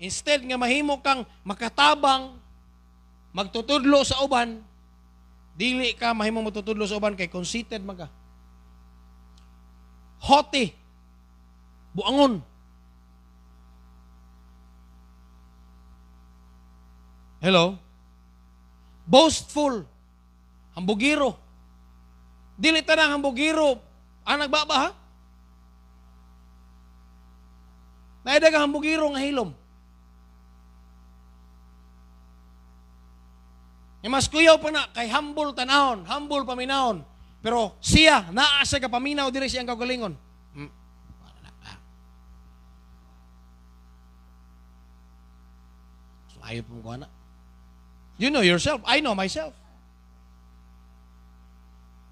Instead nga mahimo kang makatabang, magtutudlo sa uban, dili ka mahimo matutudlo sa uban kay conceited ka. Haughty. Buangon. Hello? Boastful. Hambugiro. Dili tanang hambugiro. Ah, nagbaba ha? Naida ka hambugiro nga hilom. Yung mas kuyaw pa na, kay humble tanahon, humble paminahon. Pero siya, naa siya ka paminaw, diri siyang kagalingon. Hmm. Na. So, ayaw po ko na. You know yourself. I know myself.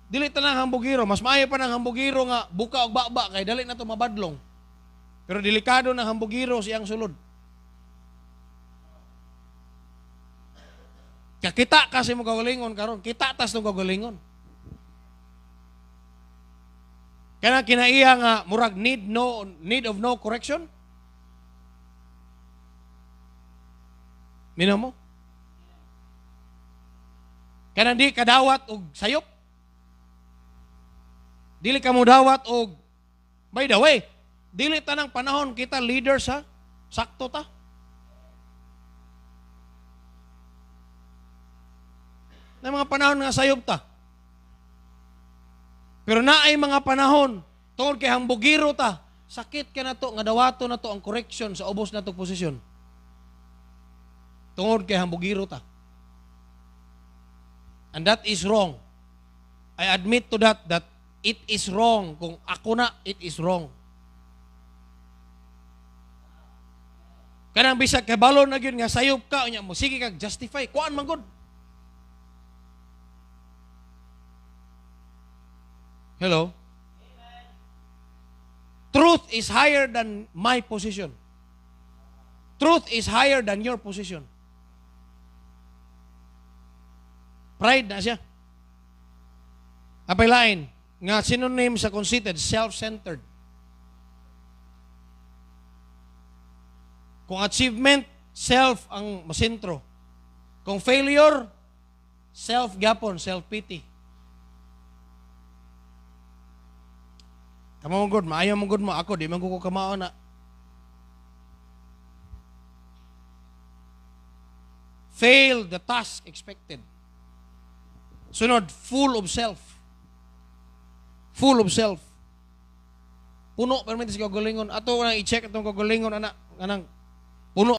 Dili tanang hambugiro. Mas maayo pa ng hambugiro nga buka og baba kay dali na to mabadlong. Pero delikado ng hambugiro siyang sulod. Kakita kasi mo kagalingon karon, kita tas tong kagalingon. Kana kinaiya nga murag need no need of no correction? Mino mo? Kana di kadawat og sayop? Dili ka mo dawat og by the way, dili tanang panahon kita leaders ha? Sakto ta? Na mga panahon nga sayop ta. Pero naay mga panahon tungod kay hambugiro ta, sakit ka na to nga dawato na to ang correction sa ubos na to posisyon. Tungod kay hambugiro ta. And that is wrong. I admit to that that it is wrong. Kung ako na, it is wrong. Kanang bisag kay balon na gyud nga sayop ka unya mo sige kag justify kuan man gud. Hello? Truth is higher than my position. Truth is higher than your position. Pride na siya. Apay lain, nga synonym sa conceited, self-centered. Kung achievement, self ang masentro. Kung failure, self-gapon, self-pity. Kamo mo good, maayo mo good mo ako, di man ko kamao na. Fail the task expected. Sunod, full of self. Full of self. Puno, pero may sa kagalingon. Ato i-check itong kagalingon, anak. Anang,